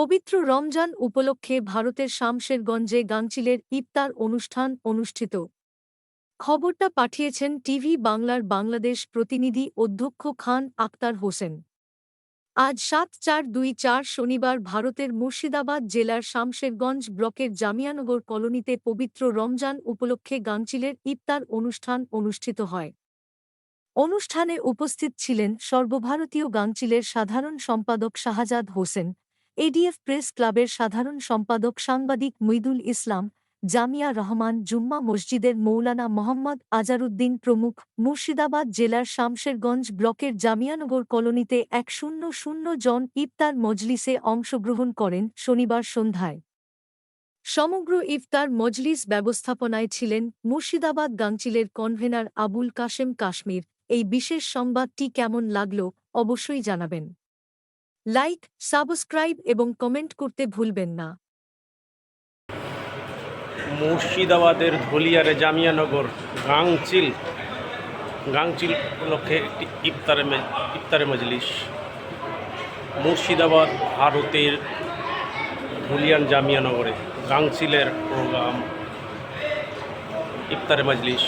পবিত্র রমজান উপলক্ষে ভারতের শামশেরগঞ্জে গাংচিলের ইফতার অনুষ্ঠান অনুষ্ঠিত। খবরটা পাঠিয়েছেন টিভি বাংলার বাংলাদেশ প্রতিনিধি অধ্যক্ষ খান আক্তার হোসেন। আজ সাত চার দুই চার শনিবার ভারতের মুর্শিদাবাদ জেলার শামশেরগঞ্জ ব্লকের জামিয়ানগর কলোনিতে পবিত্র রমজান উপলক্ষে গাংচিলের ইফতার অনুষ্ঠান অনুষ্ঠিত হয়। অনুষ্ঠানে উপস্থিত ছিলেন সর্বভারতীয় গাংচিলের সাধারণ সম্পাদক শাহজাদ হোসেন এডিএফ প্রেস ক্লাবের সাধারণ সম্পাদক সাংবাদিক মুইদুল ইসলাম, জামিয়া রহমান, জুম্মা মসজিদের মৌলানা মোহাম্মদ আজারুদ্দিন প্রমুখ, মুর্শিদাবাদ জেলার শামশেরগঞ্জ ব্লকের জামিয়ানগর কলোনিতে এক শূন্য শূন্য জন ইফতার মজলিসে অংশগ্রহণ করেন শনিবার সন্ধ্যায়। সমগ্র ইফতার মজলিস ব্যবস্থাপনায় ছিলেন মুর্শিদাবাদ গাংচিলের কনভেনার আবুল কাশেম কাশ্মীর। এই বিশেষ সংবাদটি কেমন লাগল অবশ্যই জানাবেন। লাইক, সাবস্ক্রাইব এবং কমেন্ট করতে ভুলবেন না। মুর্শিদাবাদের ধলিয়ারে জামিয়ানগর, গাংচিল গাংচিল উপলক্ষে একটি ইফতারে ইফতারে মজলিস। মুর্শিদাবাদ ভারতের ধুলিয়ান জামিয়ানগরে গাংচিলের প্রোগ্রাম, ইফতারে মজলিস।